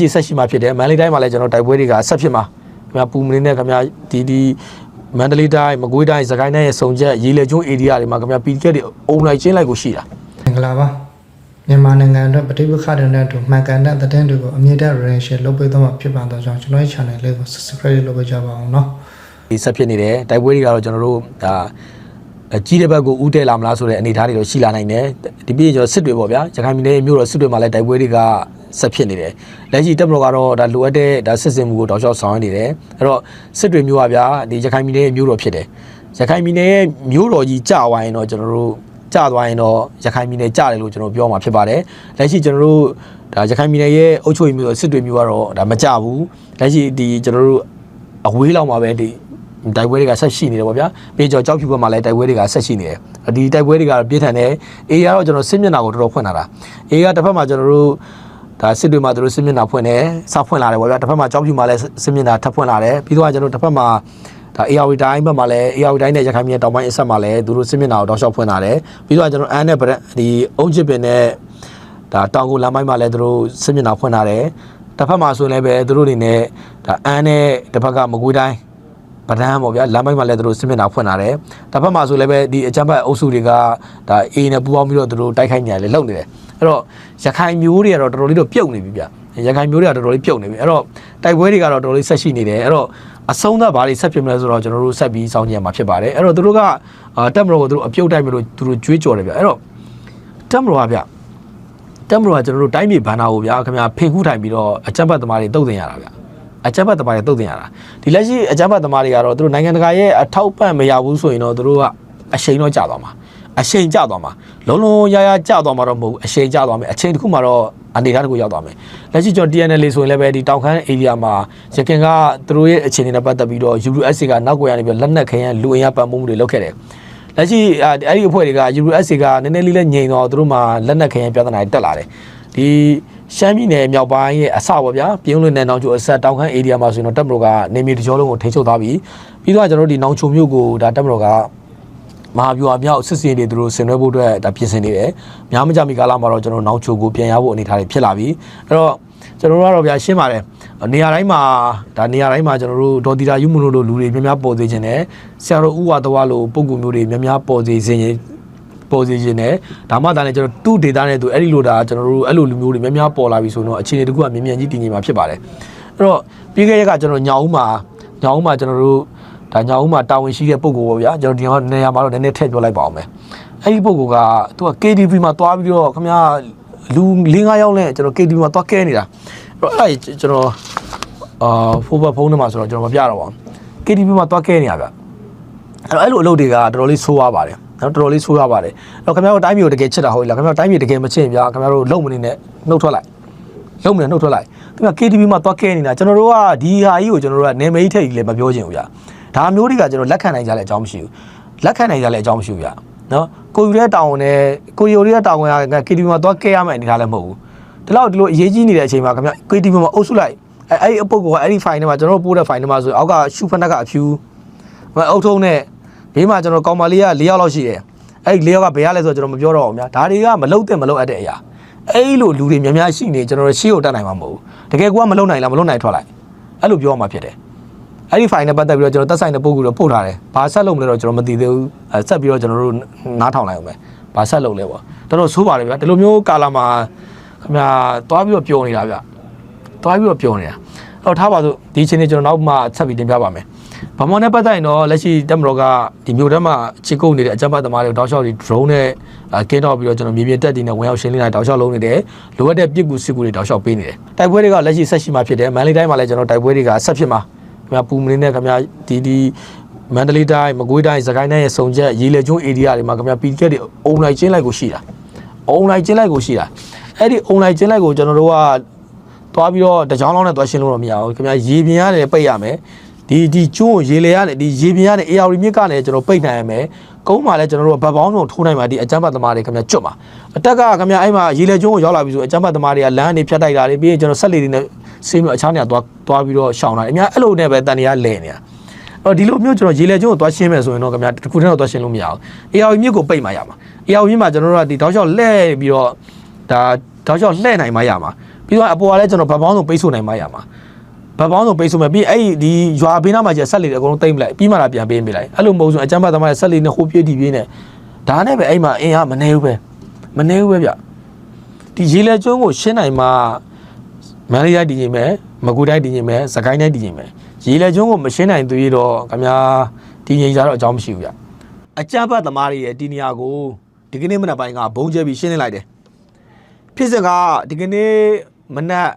ရှိဆက်ရှိမှာဖြစ်တယ်မန္တလေးတိုင်းမှာလည်းကျွန်တော်တိုက်ပွဲတွေကဆက်ဖြစ်မှာခင်ဗျာပူမင်းနဲ့ခင်ဗျာဒီဒီမန္တလေးတိုင်းမကွေးတိုင်းစကိုင်းတိုင်းရဲ့စုံချက်ရေလေကျွန်းဧရိယာတွေမှာခင်ဗျာ PDK တွေအုံလိုက်ချင်းလိုက်ကိုရှိတာမင်္ဂလာပါမြန်မာနိုင်ငံအတွက်ပဋိပက္ခတွေနဲ့အတူမှန်ကန်တဲ့သတင်းတွေကိုအမြင့်တက် relation လုပ်ပေးသွားမှာဖြစ်ပါတော့ကြောင့်ကျွန်တော်ရဲ့ channel လေးကို subscribe လုပ်ပေးကြပါအောင်နော်ဒီဆက်ဖြစ်နေတယ်တိုက်ပွဲတွေကတော့ကျွန်တော်တို့ဒါကြီးတဲ့ဘက်ကိုဥတည်လာမလားဆိုတဲ့အနေအထားတွေတော့ရှိလာနိုင်တယ်ဒီပြည့်ကျွန်တော်စစ်တွေပေါ့ဗျာရခိုင်ပြည်နယ်မြို့တော်စစ်တွေမှာလည်းတိုက်ပွဲတွေက ဆက်ဖြစ်နေတယ်လက်ရှိတပ်မတော်ကတော့ဒါလိုအပ်တဲ့ဒါစစ်စင်မှုကိုတောက်လျှောက်ဆောင်ရွက်နေတယ်အဲ့တော့စစ်တွေမြို့ကဗျာဒီရခိုင်ပြည်နယ်ရဲ့မြို့တော်ဖြစ်တယ်ရခိုင်ပြည်နယ်ရဲ့မြို့တော်ကြီးကြာသွားရင်တော့ကျွန်တော်တို့ကြာသွားရင်တော့ရခိုင်ပြည်နယ်ကြာတယ်လို့ကျွန်တော်ပြောမှာဖြစ်ပါတယ်လက်ရှိကျွန်တော်တို့ဒါရခိုင်ပြည်နယ်ရဲ့အုပ်ချုပ်ရေးမြို့စစ်တွေမြို့ကတော့ဒါမကြဘူးလက်ရှိဒီကျွန်တော်တို့အဝေးလောက်မှာပဲဒီတိုက်ပွဲတွေကဆက်ရှိနေတယ်ပေါ့ဗျာပြီးကြောကြောက်ဖြူဘက်မှာလည်းတိုက်ပွဲတွေကဆက်ရှိနေတယ်ဒီတိုက်ပွဲတွေကပြင်းထန်တယ်အေးကတော့ကျွန်တော်စစ်မျက်နှာကိုတော်တော်ဖွင့်လာတာအေးကတစ်ဖက်မှာကျွန်တော်တို့ ဒါစစ်တွေမှာတို့စစ်မျက်နှာဖွင့်တယ်စဖွင့်လာတယ်ပေါ့ဗျာတစ်ဖက်မှာကြောက်ဖြူမှာလည်းစစ်မျက်နှာထပ်ဖွင့်လာတယ်ပြီးတော့ကျွန်တော်တစ်ဖက်မှာဒါ AR တိုင်းဘက်မှာလည်း AR တိုင်းနဲ့ရခိုင်ပြည်တောင်ပိုင်းအဆက်မှာလည်းသူတို့စစ်မျက်နှာကိုတောက်လျှောက်ဖွင့်လာတယ်ပြီးတော့ကျွန်တော်အန်းနဲ့ဒီအုံးချစ်ပင်နဲ့ဒါတောင်ကိုလမ်းပိုင်းမှာလည်းသူတို့စစ်မျက်နှာဖွင့်လာတယ်တစ်ဖက်မှာဆိုရင်လည်းပဲသူတို့တွေနဲ့ဒါအန်းနဲ့တစ်ဖက်ကမကွေးတိုင်းပဒန်းပေါ့ဗျာလမ်းပိုင်းမှာလည်းသူတို့စစ်မျက်နှာဖွင့်လာတယ်တစ်ဖက်မှာဆိုလည်းပဲဒီအကြမ်းဖက်အုပ်စုတွေကဒါအေးနဲ့ပူးပေါင်းပြီးတော့သူတို့တိုက်ခိုက်နေရတယ်လုပ်နေတယ် အဲ့တော့ရခိုင်မျိုးတွေကတော့တော်တော်လေးတော့ပြုတ်နေပြီဗျရခိုင်မျိုးတွေကတော်တော်လေးပြုတ်နေပြီအဲ့တော့တိုက်ပွဲတွေကတော့တော်တော်လေးဆက်ရှိနေတယ်အဲ့တော့အဆုံးသတ်ဘာတွေဆက်ဖြစ်မလဲဆိုတော့ကျွန်တော်တို့ဆက်ပြီးစောင့်ကြည့်ရမှာဖြစ်ပါတယ်အဲ့တော့သူတို့ကအာတက်မတော်ကိုသူတို့အပြုတ်တိုက်မလို့သူတို့ကြွေးကြော်တယ်ဗျအဲ့တော့တက်မတော်ကဗျတက်မတော်ကကျွန်တော်တို့တိုင်းပြည်ဘန္နာကိုဗျာခင်ဗျာဖိခုထိုင်ပြီးတော့အကြမ်းဖက်သမားတွေတုတ်တင်ရတာဗျအကြမ်းဖက်သမားတွေတုတ်တင်ရတာဒီလက်ရှိအကြမ်းဖက်သမားတွေကတော့သူတို့နိုင်ငံတကာရဲ့အထောက်ပံ့မရဘူးဆိုရင်တော့သူတို့ကအရှိန်တော့ကျသွားမှာ အရှိန်ကျသွားမှာလုံးလုံးရရကျသွားမှာတော့မဟုတ်ဘူးအရှိန်ကျသွားမယ်အချိန်တစ်ခုမှတော့အနေအထားတစ်ခုရောက်သွားမယ်လက်ရှိကျွန်တော် TNL ဆိုရင်လည်းပဲဒီတောင်ခမ်း area မှာရခင်ကသူတို့ရဲ့အခြေအနေနဲ့ပတ်သက်ပြီးတော့ USC ကနောက်ကွယ်ရနေပြီးလက်နက်ခရင်လူအင်အားပံ့ပိုးမှုတွေလုပ်ခဲ့တယ်လက်ရှိအဲ့ဒီအဖွဲ့တွေက USC ကနည်းနည်းလေးလည်းငြိမ်တော့သူတို့မှလက်နက်ခရင်ပြဿနာတွေတက်လာတယ်ဒီရှမ်းပြည်နယ်မြောက်ပိုင်းရဲ့အစပေါ့ဗျာပြင်းလွင်နယ်နောင်ချိုအဆက်တောင်ခမ်း area မှာဆိုရင်တော့တပ်မတော်ကနေမြေတကြောလုံးကိုထိန်းချုပ်သွားပြီပြီးတော့ကျွန်တော်တို့ဒီနောင်ချိုမြို့ကိုဒါတပ်မတော်က မဟာဗျူဟာမြောက်စစ်စင်တွေသူတို့ဆင်နွှဲဖို့အတွက်ဒါပြင်ဆင်နေတယ်။များမကြမီကာလမှာတော့ကျွန်တော်နောင်ချိုကိုပြန်ရဖို့အနေအထားတွေဖြစ်လာပြီ။အဲ့တော့ကျွန်တော်တို့ကတော့ဗျာရှင်းပါတယ်။နေရာတိုင်းမှာဒါနေရာတိုင်းမှာကျွန်တော်တို့ဒေါ်တီတာယူမလို့လို့လူတွေများများပေါ်သေးခြင်းနဲ့ဆရာတော်ဥဝါတဝါလိုပုံကူမျိုးတွေများများပေါ်သေးခြင်းပေါ်စီခြင်းနဲ့ဒါမှသာလည်းကျွန်တော်သူ့ဒေတာနဲ့သူအဲ့ဒီလိုဒါကျွန်တော်တို့အဲ့လိုလူမျိုးတွေများများပေါ်လာပြီဆိုတော့အခြေအနေတခုကမြင်မြန်ကြီးတည်ငြိမ်မှာဖြစ်ပါတယ်အဲ့တော့ပြီးခဲ့ရက်ကကျွန်တော်ညောင်ဦးမှာညောင်ဦးမှာကျွန်တော်တို့ ဒါညောင်ဦးမှာတာဝန်ရှိတဲ့ပုံကိုပေါ့ဗျာကျွန်တော်ဒီမှာနေရာမှာတော့နည်းနည်းထည့်ပြောလိုက်ပါအောင်မယ်အဲ့ဒီပုံကသူက KTV မှာတွားပြီးတော့ခင်ဗျာလူ၄၅ယောက်နဲ့ကျွန်တော် KTV မှာတွားကဲနေတာအဲ့တော့အဲ့ကျွန်တော်အာဖိုးဘဖုန်းထဲမှာဆိုတော့ကျွန်တော်မပြတော့ပါဘူး KTV မှာတွားကဲနေရဗျအဲ့တော့အဲ့လိုအလုပ်တွေကတော်တော်လေးဆိုးရပါတယ်နော်တော်တော်လေးဆိုးရပါတယ်အဲ့တော့ခင်ဗျားတို့တိုင်းပြည်ကိုတကယ်ချစ်တာဟုတ်လားခင်ဗျားတို့တိုင်းပြည်တကယ်မချစ်ရင်ဗျာခင်ဗျားတို့လုံမနေနဲ့နှုတ်ထွက်လိုက်လုံမနေနှုတ်ထွက်လိုက်ခင်ဗျာ KTV မှာတွားကဲနေတာကျွန်တော်တို့ကဒီဟာကြီးကိုကျွန်တော်တို့ကနေမေးထိတ်ကြီးလည်းမပြောချင်ဘူးဗျာ ဒါမျိုးတွေကကျွန်တော်လက်ခံနိုင်ကြတဲ့အကြောင်းမရှိဘူးလက်ခံနိုင်ကြတဲ့အကြောင်းမရှိဘူးဗျာနော်ကိုယူတဲ့တောင်းနဲ့ကိုယူတဲ့တောင်းက KTV မှာတွားကဲရမယ်အနေထားလည်းမဟုတ်ဘူးဒီလောက်ဒီလိုအရေးကြီးနေတဲ့အချိန်မှာခင်ဗျာ KTV မှာအုပ်စုလိုက်အဲအဲ့ဒီအပုတ်ကအဲ့ဒီ file ထဲမှာကျွန်တော်တို့ပို့တဲ့ file ထဲမှာဆိုအောက်ကရှူဖက်နက်ကအဖြူအုပ်ထုံးနဲ့ဘေးမှာကျွန်တော်ကောင်မလေးက၄ယောက်လောက်ရှိတယ်အဲ့ဒီ၄ယောက်ကဘယ်ရလဲဆိုတော့ကျွန်တော်မပြောတော့ဘူးများဒါတွေကမလုတ်တဲ့မလုတ်အပ်တဲ့အရာအဲ့လိုလူတွေများများရှိနေကျွန်တော်တို့ရှေ့ကိုတက်နိုင်မှာမဟုတ်ဘူးတကယ်ကိုကမလုတ်နိုင်လားမလုတ်နိုင်ထွက်လိုက်အဲ့လိုပြောမှဖြစ်တယ် အဲ့ဒီ file နဲ့ပတ်သက်ပြီးတော့ကျွန်တော်တက်ဆိုင်တဲ့ပုံကူတော့ပို့ထားတယ်ဘာဆက်လုပ်မလဲတော့ကျွန်တော်မသိသေးဘူးအဲဆက်ပြီးတော့ကျွန်တော်တို့နားထောင်လိုက်အောင်ပဲဘာဆက်လုပ်လဲပေါ့တော်တော်ဆိုးပါတယ်ဗျာဒီလိုမျိုးကာလာမှာခင်ဗျာသွားပြီးတော့ပျော်နေတာဗျသွားပြီးတော့ပျော်နေတာအဲ့တော့ထားပါစို့ဒီအချိန်လေးကျွန်တော်နောက်မှဆက်ပြီးတင်ပြပါမယ်ဗမာနဲ့ပတ်သက်ရင်တော့လက်ရှိတက်မတော်ကဒီမြို့ထဲမှာချစ်ကုတ်နေတဲ့အကြမ်းဖက်သမားတွေတောက်လျှောက်ဒီ drone နဲ့ကင်းတော့ပြီးတော့ကျွန်တော်မြေပြင်တက်တည်နဲ့ဝင်ရောက်ရှင်းလင်းလိုက်တောက်လျှောက်လုံးနေတယ်လိုအပ်တဲ့ပြစ်ကူစစ်ကူတွေတောက်လျှောက်ပေးနေတယ်တိုက်ပွဲတွေကလက်ရှိဆက်ရှိမှဖြစ်တယ်မန္တလေးတိုင်းမှာလည်းကျွန်တော်တိုက်ပွဲတွေကဆက်ဖြစ်မှာ ခင်ဗျာပူမင်းနဲ့ခင်ဗျာဒီဒီမန္တလေးတိုင်းမကွေးတိုင်းစကိုင်းတိုင်းရဲ့စုံချက်ရေလေကျွန်း area တွေမှာခင်ဗျာ PDK တွေအုံလိုက်ချင်းလိုက်ကိုရှိတာအုံလိုက်ချင်းလိုက်ကိုရှိတာအဲ့ဒီအုံလိုက်ချင်းလိုက်ကိုကျွန်တော်တို့ကသွားပြီးတော့တကြောင်လောက်နဲ့သွားရှင်းလို့တော့မရဘူးခင်ဗျာရေပြင်ရတယ်ပိတ်ရမယ်ဒီဒီကျွန်းကိုရေလေရတယ်ဒီရေပြင်ရတယ် AR မြစ်ကလည်းကျွန်တော်ပိတ်နိုင်ရမယ်ကုန်းမှာလည်းကျွန်တော်တို့ကဗတ်ပေါင်းစုံထိုးနိုင်မှာဒီအကြမ်းဖက်သမားတွေခင်ဗျာကျွတ်မှာအတက်ကခင်ဗျာအဲ့မှာရေလေကျွန်းကိုရောက်လာပြီဆိုအကြမ်းဖက်သမားတွေကလမ်းကနေဖြတ်တိုက်တာတွေပြီးရင်ကျွန်တော်ဆက်လေတွေနဲ့ ဆေးမျိုးအခြားနေရာသွားသွားပြီးတော့ရှောင်တာအများအဲ့လိုနဲ့ပဲတန်တရားလဲနေတာအော်ဒီလိုမျိုးကျွန်တော်ရေလေကျွန်းကိုသွားရှင်းမယ်ဆိုရင်တော့ခင်ဗျာတစ်ခုတည်းတော့သွားရှင်းလို့မရဘူး AR မြစ်ကိုပိတ်မှရမှာ AR မြစ်မှာကျွန်တော်တို့ကဒီတောက်လျှောက်လှဲ့ပြီးတော့ဒါတောက်လျှောက်လှဲ့နိုင်မှရမှာပြီးတော့အပေါ်ကလည်းကျွန်တော်ဗတ်ပေါင်းဆုံးပိတ်ဆို့နိုင်မှရမှာဗတ်ပေါင်းဆုံးပိတ်ဆို့မယ်ပြီးအဲ့ဒီဒီရွာဘေးနားမှာကျဆက်လေအကုန်လုံးတိမ့်ပလိုက်ပြီးမှလာပြန်ပေးမိလိုက်အဲ့လိုမဟုတ်ဆိုအကျမ်းဖတ်သမားရဲ့ဆက်လေနဲ့ဟိုပြေးဒီပြေးနဲ့ဒါနဲ့ပဲအဲ့မှာအင်အားမနေဘူးပဲမနေဘူးပဲဗျဒီရေလက်ကျွန်းကိုရှင်းနိုင်မှ မန္တလေးတိုင်းတည်ငြိမ်မယ်မကွေးတိုင်းတည်ငြိမ်မယ်စကိုင်းတိုင်းတည်ငြိမ်မယ်ရေလက်ကျွန်းကိုမရှင်းနိုင်သေးတော့ခင်ဗျာတည်ငြိမ်ကြတော့အကြောင်းမရှိဘူးဗျအကျမ်းဖတ်သမားတွေရဲ့ဒီနေရာကိုဒီကနေ့မနက်ပိုင်းကဘုံကျဲပြီးရှင်းနေလိုက်တယ်ဖြစ်စဉ်ကဒီကနေ့မနက်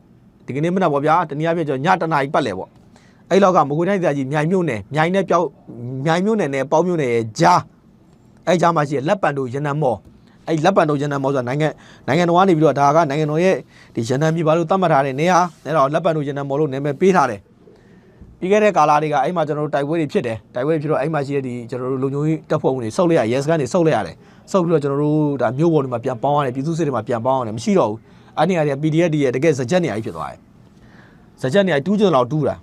ဒီကနေ့မနက်ပေါ့ဗျာတနည်းအားဖြင့်ကျွန်တော်ညတနာကြီးပတ်လဲပေါ့အဲ့လောက်ကမကွေးတိုင်းသားကြီးမြိုင်မြို့နယ်မြိုင်နဲ့ပြောက်မြိုင်မြို့နယ်နဲ့ပေါင်းမြို့နယ်ရဲ့ကြားအဲ့ကြားမှာရှိတဲ့လက်ပံတို့ရနံမော် အဲ့လက်ပံတို့ရနံမော်ဆိုတာနိုင်ငံနိုင်ငံတော်ကနေပြီးတော့ဒါကနိုင်ငံတော်ရဲ့ဒီရနံပြည်ပါလို့သတ်မှတ်ထားတဲ့နေရာအဲ့တော့လက်ပံတို့ရနံမော်လို့နာမည်ပေးထားတယ်ပြီးခဲ့တဲ့ကာလတွေကအဲ့မှာကျွန်တော်တို့တိုက်ပွဲတွေဖြစ်တယ်တိုက်ပွဲတွေဖြစ်တော့အဲ့မှာရှိတဲ့ဒီကျွန်တော်တို့လူမျိုးရေးတပ်ဖွဲ့ဝင်တွေစုပ်လိုက်ရရဲစခန်းတွေစုပ်လိုက်ရတယ်စုပ်ပြီးတော့ကျွန်တော်တို့ဒါမြို့ပေါ်တွေမှာပြန်ပေါင်းရတယ်ပြည်သူစစ်တွေမှာပြန်ပေါင်းရတယ်မရှိတော့ဘူးအဲ့ဒီအရာတွေ PDF တွေရဲ့တကယ်စကြက်နေရာကြီးဖြစ်သွားတယ်စကြက်နေရာတူးကြတော့တူးတာ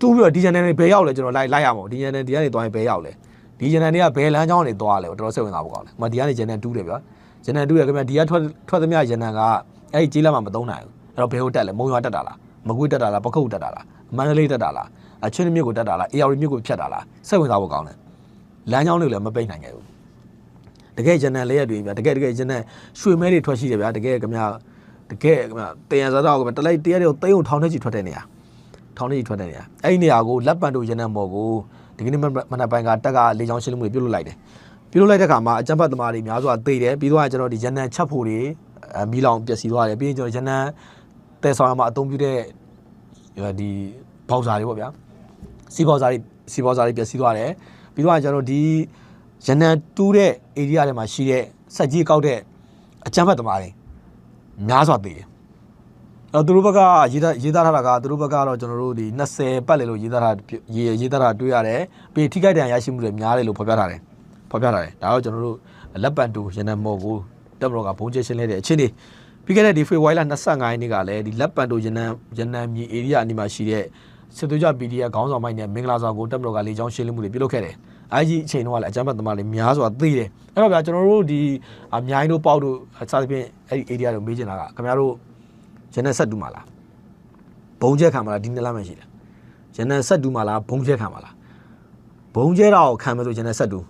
တူးပြီးတော့ဒီ channel တွေဘယ်ရောက်လဲကျွန်တော်လိုက်လိုက်ရမှာဒီ channel ဒီကနေသွားရင်ဘယ်ရောက်လဲဒီ channel တွေကဘယ်လမ်းကြောင်းတွေသွားလဲတော်တော်စိတ်ဝင်စားဖို့ကောင်းတယ်ဟိုမှာဒီကနေ channel တူးတယ်ဗျာ channel တူးရခင်ဗျာဒီကထွက်ထွက်သမျှ channel ကအဲ့ဒီကြီးလာမှမသုံးနိုင်ဘူးအဲ့တော့ဘယ်ကိုတက်လဲမုံရွာတက်တာလားမကွေးတက်တာလားပခုတ်တက်တာလားမန္တလေးတက်တာလားအချင်းမြစ်ကိုတက်တာလားအေယာရီမြစ်ကိုဖြတ်တာလားစိတ်ဝင်စားဖို့ကောင်းတယ်လမ်းကြောင်းတွေလည်းမပိတ်နိုင်ခဲ့ဘူးတကယ်ဂျန်နယ်လေးရတွေဗျာတကယ်တကယ်ဂျန်နယ်ရွှေမဲတွေထွက်ရှိတယ်ဗျာတကယ်ကမြတကယ်ကမြတယံဇာတော့ကမြတလိုက်တရားတွေကိုသိန်းုံထောင်ထဲကြီးထွက်တဲ့နေရာထောင်ထဲကြီးထွက်တဲ့နေရာအဲ့ဒီနေရာကိုလက်ပံတို့ရန်နယ်မော်ကိုဒီကနေ့မနက်ပိုင်းကတက်ကလေချောင်းရှင်းလင်းမှုတွေပြုလုပ်လိုက်တယ် ပြုလုပ်လိုက်တဲ့ခါမှာအကြံဖတ်သမားတွေများစွာသိတယ်ပြီးတော့ကျွန်တော်ဒီရန်နယ်ချက်ဖို့တွေအမီလောင်ပျက်စီးသွားတယ်ပြီးရင်ကျွန်တော်ရန်နယ်တဲဆောင်ရမှာအသုံးပြုတဲ့ဒီပေါက်စာတွေပေါ့ဗျာစီပေါက်စာတွေစီပေါက်စာတွေပျက်စီးသွားတယ်ပြီးတော့ကျွန်တော်ဒီရန်နံတူးတဲ့ area တွေမှာရှိတဲ့စက်ကြီးကောက်တဲ့အကြမ်းဖက်သမားတွေများစွာသေးတယ်။အဲ့တော့သူတို့ဘက်ကရေးသားရေးသားထားတာကသူတို့ဘက်ကတော့ကျွန်တော်တို့ဒီ20ပတ်လေလို့ရေးသားထားရေးရေးသားထားတွေ့ရတယ်။ပြီးထိခိုက်ဒဏ်ရာရရှိမှုတွေများတယ်လို့ဖော်ပြထားတယ်။ ဖော်ပြထားတယ်။ဒါတော့ကျွန်တော်တို့လက်ပံတူရန်နံမော်ကိုတက်မတော်ကဘုံကျရှင်းလဲတဲ့အချင်းတွေပြီးခဲ့တဲ့ဒီဖေဝိုင်းလာ25ရက်နေ့ကလည်းဒီလက်ပံတူရန်နံရန်နံမြေ area အနီးမှာရှိတဲ့စစ်သွေးကြ PDF ခေါင်းဆောင်မိုက်နဲ့မင်္ဂလာဆောင်ကိုတက်မတော်ကလေကြောင်းရှင်းလင်းမှုတွေပြုလုပ်ခဲ့တယ်။အဲကြီးအချိန်တော့လည်းအကြမ်းဖက်သမားတွေများစွာသိတယ်။အဲ့တော့ဗျာကျွန်တော်တို့ဒီအမြိုင်းတို့ပေါက်တို့စသဖြင့်အဲ့ဒီ area တို့မေးချင်တာကခင်ဗျားတို့ရန်နံဆက်တူမှာလား။ဘုံကျက်ခံမှာလားဒီနှစ်လမ်းမှရှိတယ်။ရန်နံဆက်တူမှာလားဘုံကျက်ခံမှာလား။ဘုံကျဲတာကိုခံမယ်ဆိုရန်နံဆက်တူ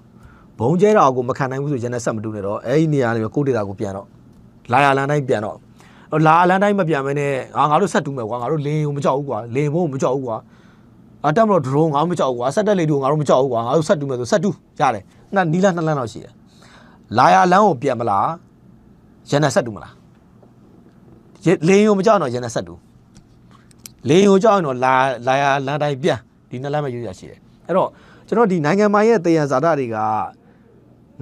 ဘုံကျဲတာကိုမခံနိုင်ဘူးဆိုရန်နံဆက်မတူနဲ့တော့အဲ့ဒီနေရာလေးကိုဒေတာကိုပြန်တော့လာရလန်တိုင်းပြန်တော့ဟိုလာလန်တိုင်းမပြန်မနဲ့ငါငါတို့ဆက်တူမယ်ကွာငါတို့လင်းကိုမကြောက်ဘူးကွာလင်းဘုံကိုမကြောက်ဘူးကွာအတက်မလို့ဒရုန်းငါတို့မကြောက်ဘူးကွာဆက်တက်လေတို့ငါတို့မကြောက်ဘူးကွာငါတို့ဆက်တူမယ်ဆိုဆက်တူရတယ်နှစ်နီးလန်းနှစ်လန်းတော့ရှိတယ်လာရလန်ကိုပြန်မလားရန်နံဆက်တူမလားရေလင်းကိုမကြောက်တော့ရန်နံဆက်တူလင်းကိုကြောက်ရင်တော့လာလာရလန်တိုင်းပြန်ဒီနှစ်လန်းပဲရွေးရရှိတယ်အဲ့တော့ကျွန်တော်ဒီနိုင်ငံပိုင်ရဲ့တယံဇာတာတွေက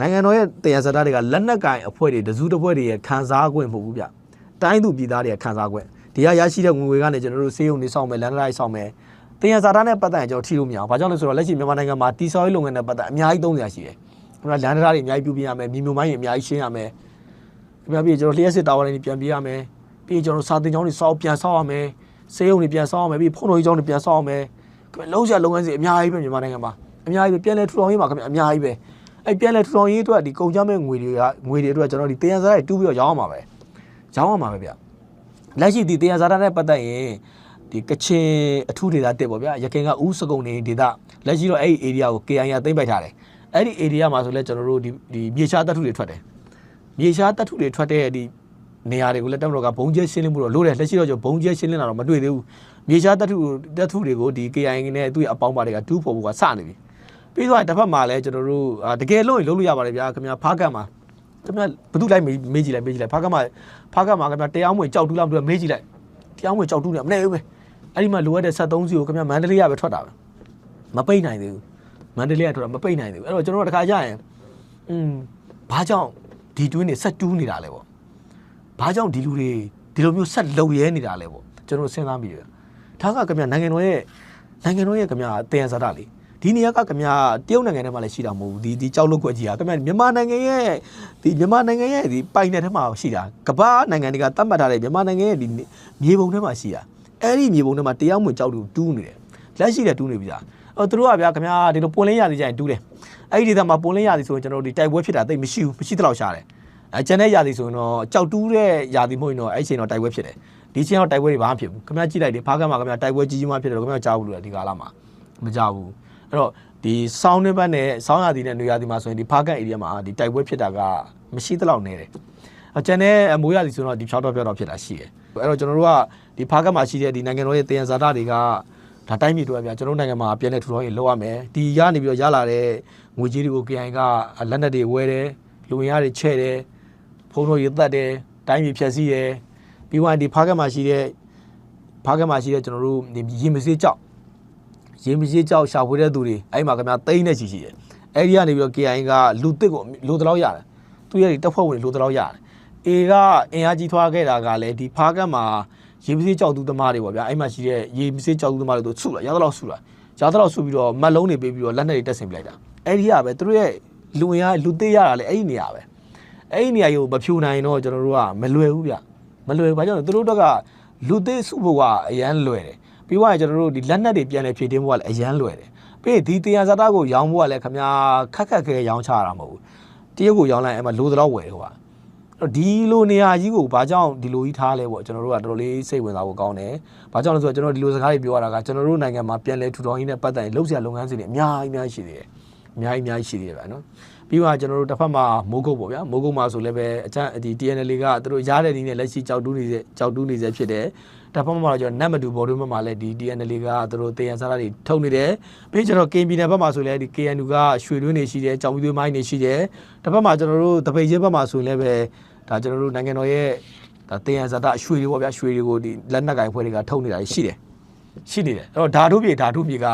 နိုင်ငံတော်ရဲ့တရားစတာတွေကလက်နက်ကင်အဖွဲ့တွေတစုတစ်ဖွဲ့တွေရဲ့ခံစား권မဟုတ်ဘူးဗျတိုင်းသူပြည်သားတွေရဲ့ခံစား권ဒီကရရှိတဲ့ဝင်ငွေကနေကျွန်တော်တို့စေးုံနေဆောင်မယ်လန်ဒလိုက်ဆောင်မယ်တရားစတာနဲ့ပတ်သက်ရင်ကျွန်တော်ထီလို့မရအောင်ဘာကြောင့်လဲဆိုတော့လက်ရှိမြန်မာနိုင်ငံမှာတီဆော်ရေးလုပ်ငန်းနဲ့ပတ်သက်အများကြီးသုံးစရာရှိတယ်ကျွန်တော်လန်ဒလာတွေအများကြီးပြုပြင်ရမယ်မြေမြုံမိုင်းတွေအများကြီးရှင်းရမယ်ပြပြကျွန်တော်လျှက်စစ်တာဝန်တွေပြန်ပြရမယ်ပြီးကျွန်တော်စာတင်ကျောင်းတွေစောက်ပြန်ဆောက်ရမယ်စေးုံတွေပြန်ဆောက်ရမယ်ပြီးဖုန်းတော်ကြီးကျောင်းတွေပြန်ဆောက်ရမယ်လုံးစရာလုပ်ငန်းစီအများကြီးပဲမြန်မာနိုင်ငံမှာအများကြီးပဲပြန်လဲထူထောင်ရေးမှာခင်ဗျအများကြီးပဲ အဲ့ပြန်လဲထူထောင်ရေးအတွက်ဒီကုန်ကြမဲ့ငွေတွေကငွေတွေအတွက်ကျွန်တော်ဒီတရားစားတွေတူးပြီးတော့ရောင်းအောင်ပါပဲရောင်းအောင်ပါပဲဗျလက်ရှိဒီတရားစားတဲ့ပတ်သက်ရင်ဒီကချင်အထူးဒေသတက်ပေါ့ဗျာရခိုင်ကဥစကုံနေဒေသလက်ရှိတော့အဲ့ဒီ area ကို KIA သိမ့်ပိုက်ထားတယ်အဲ့ဒီ area မှာဆိုလဲကျွန်တော်တို့ဒီဒီမြေရှားတပ်ထုတွေထွက်တယ်မြေရှားတပ်ထုတွေထွက်တဲ့ဒီနေရာတွေကိုလည်းတက်မတော်ကဘုံကျဲရှင်းလင်းမှုတော့လို့တယ်လက်ရှိတော့ကျွန်တော်ဘုံကျဲရှင်းလင်းတာတော့မတွေ့သေးဘူးမြေရှားတပ်ထုတပ်ထုတွေကိုဒီ KIA နဲ့သူ့ရဲ့အပေါင်းပါတွေကတူးဖို့ကစနေပြီ ပြီးတော့တစ်ဖက်မှာလည်းကျွန်တော်တို့အာတကယ်လို့ရင်လုပ်လို့ရပါတယ်ဗျာခင်ဗျာဖားကတ်မှာခင်ဗျာဘသူလိုက်မေးမေးကြည့်လိုက်မေးကြည့်လိုက်ဖားကတ်မှာဖားကတ်မှာခင်ဗျာတရားမွေကြောက်တူးလားမသိဘူးမေးကြည့်လိုက်တရားမွေကြောက်တူးနေမနေဘူးပဲအဲ့ဒီမှာလိုအပ်တဲ့73စီကိုခင်ဗျာမန္တလေးကပဲထွက်တာပဲမပိတ်နိုင်သေးဘူးမန္တလေးကထွက်တာမပိတ်နိုင်သေးဘူးအဲ့တော့ကျွန်တော်တို့တခါကြရင်อืมဘာကြောင့်ဒီတွင်းနေဆက်တူးနေတာလဲပေါ့ဘာကြောင့်ဒီလူတွေဒီလိုမျိုးဆက်လုံရဲနေတာလဲပေါ့ကျွန်တော်စဉ်းစားမိတယ်ဒါကခင်ဗျာနိုင်ငံတော်ရဲ့နိုင်ငံတော်ရဲ့ခင်ဗျာတယံဇာတာလေး ဒီနေရာကခင်ဗျာတရုတ်နိုင်ငံထဲမှာလည်းရှိတာမဟုတ်ဘူးဒီဒီကြောက်လုတ်ခွက်ကြီးကခင်ဗျာမြန်မာနိုင်ငံရဲ့ဒီမြန်မာနိုင်ငံရဲ့ဒီပိုင်နယ်ထဲမှာရှိတာကမ္ဘာနိုင်ငံတွေကတတ်မှတ်ထားတဲ့မြန်မာနိုင်ငံရဲ့ဒီမြေပုံထဲမှာရှိတာအဲ့ဒီမြေပုံထဲမှာတရားမဝင်ကြောက်တူတူးနေတယ်လက်ရှိလည်းတူးနေပြီသားအော်သူတို့ကဗျာခင်ဗျာဒီလိုပွန်လင်းရသည်ကြရင်တူးတယ်အဲ့ဒီဒေသမှာပွန်လင်းရသည်ဆိုရင်ကျွန်တော်တို့ဒီတိုက်ပွဲဖြစ်တာသိမရှိဘူးမရှိတော့ရှားတယ်အဲကျန်တဲ့ရာသီဆိုရင်တော့ကြောက်တူးတဲ့ရာသီမဟုတ်ရင်တော့အဲ့ချိန်တော့တိုက်ပွဲဖြစ်တယ်ဒီချင်းတော့တိုက်ပွဲတွေဘာမှဖြစ်ဘူးခင်ဗျားကြည့်လိုက်တယ်ဖားကမှာခင်ဗျားတိုက်ပွဲကြီးကြီးမှဖြစ်တယ်လို့ခင်ဗျားကြားဘူးလို့ဒီကာလမှာမကြားဘူး အဲ့တော့ဒီဆောင်းနေဘက်နဲ့ဆောင်းရာသီနဲ့နေရာသီမှာဆိုရင်ဒီဖားကန် area မှာဒီတိုက်ပွဲဖြစ်တာကမရှိသလောက်နေတယ်အကျန်တဲ့အမိုးရသီဆိုတော့ဒီဖြောက်တော့ဖြောက်တော့ဖြစ်တာရှိတယ်အဲ့တော့ကျွန်တော်တို့ကဒီဖားကန်မှာရှိတဲ့ဒီနိုင်ငံတော်ရဲ့တယံဇာတာတွေကဒါတိုင်းပြည်တို့ကဗျာကျွန်တော်တို့နိုင်ငံမှာပြည်내ထူထောင်ရေးလုပ်ရမယ်ဒီရနေပြီးတော့ရလာတဲ့ငွေကြေးတွေကို KI ကလက်နက်တွေဝယ်တယ်လူဝင်ရတွေချဲ့တယ်ဖုံးတို့ရသက်တယ်တိုင်းပြည်ဖြည့်ဆည်းတယ်ပြီးသွားရင်ဒီဖားကက်မှာရှိတဲ့ဖားကက်မှာရှိတဲ့ကျွန်တော်တို့ဒီရေမစေးကြောက် ရေမစေးကြောက်ရှာဖွေတဲ့သူတွေအဲ့မှာခင်ဗျာတိန်းနေချီရှိတယ်အဲ့ဒီကနေပြီးတော့ KI ကလူတစ်ကိုလူတလောက်ရတယ်သူရဲ့တပ်ဖွဲ့ဝင်တွေလူတလောက်ရတယ်အေကအင်အားကြီးထွားခဲ့တာကလည်းဒီဖားကက်မှာရေမစေးကြောက်သူသမားတွေပေါ့ဗျာအဲ့မှာရှိတဲ့ရေမစေးကြောက်သူသမားတွေတို့ဆုလာရသလောက်ဆုလာရသလောက်ဆုပြီးတော့မတ်လုံးတွေပေးပြီးတော့လက်နက်တွေတက်ဆင်ပြလိုက်တာအဲ့ဒီကပဲသူတို့ရဲ့လူဝင်အားလူသေးရတာလေအဲ့ဒီနေရာပဲအဲ့ဒီနေရာကြီးကိုမဖြူနိုင်တော့ကျွန်တော်တို့ကမလွယ်ဘူးဗျမလွယ်ဘူးဘာကြောင့်လဲသူတို့တော့ကလူသေးစုဖို့ကအရန်လွယ်တယ် ပြီးသွားရင်ကျွန်တော်တို့ဒီလက်နက်တွေပြန်လဲဖြည့်တင်းဖို့ကလည်းအရန်လွယ်တယ်ပြီးရင်ဒီတရားဇာတာကိုရောင်းဖို့ကလည်းခမညာခက်ခက်ခဲရောင်းချတာမဟုတ်ဘူးတရုတ်ကိုရောင်းလိုက်အဲ့မှာလိုသလောက်ဝယ်တော့အဲ့တော့ဒီလိုနေရာကြီးကိုဘာကြောင့်ဒီလိုကြီးထားလဲပေါ့ကျွန်တော်တို့ကတော်တော်လေးစိတ်ဝင်စားဖို့ကောင်းတယ်။ဘာကြောင့်လဲဆိုတော့ကျွန်တော်ဒီလိုစကားတွေပြောရတာကကျွန်တော်တို့နိုင်ငံမှာပြန်လဲထူထောင်ရေးနဲ့ပတ်သက်ရင်လှုပ်ရှားလုပ်ငန်းစဉ်တွေအများကြီးအများကြီးရှိသေးတယ်။အများကြီးအများကြီးရှိသေးတယ်ဗျာနော်။ ပြီးတော့ကျွန်တော်တို့တစ်ဖက်မှာမိုးကုတ်ပေါ့ဗျာမိုးကုတ်မှာဆိုလည်းပဲအချမ်းဒီ TNL ကသူတို့ရားတဲ့နည်းနဲ့လက်ရှိကြောက်တူးနေတဲ့ကြောက်တူးနေစေဖြစ်တယ်။တစ်ဖက်မှာတော့ကျွန်တော်နတ်မတူဘော်ဒူဘက်မှာလည်းဒီ TNL ကသူတို့တေရန်စားတာတွေထုတ်နေတယ်။ပြီးကျွန်တော် KP နယ်ဘက်မှာဆိုလည်းဒီ KNU ကရွှေတွင်းနေရှိတယ်ကြောက်ပြီးသွေးမိုင်းနေရှိတယ်။တစ်ဖက်မှာကျွန်တော်တို့တပိတ်ချင်းဘက်မှာဆိုရင်လည်းပဲဒါကျွန်တော်တို့နိုင်ငံတော်ရဲ့ဒါတေရန်စားတာရွှေတွေပေါ့ဗျာရွှေတွေကိုဒီလက်နက်ကင်ဖွဲ့တွေကထုတ်နေတာရှိတယ်။ရှိနေတယ်အဲ့တော့ဓာတုပြေဓာတုပြေက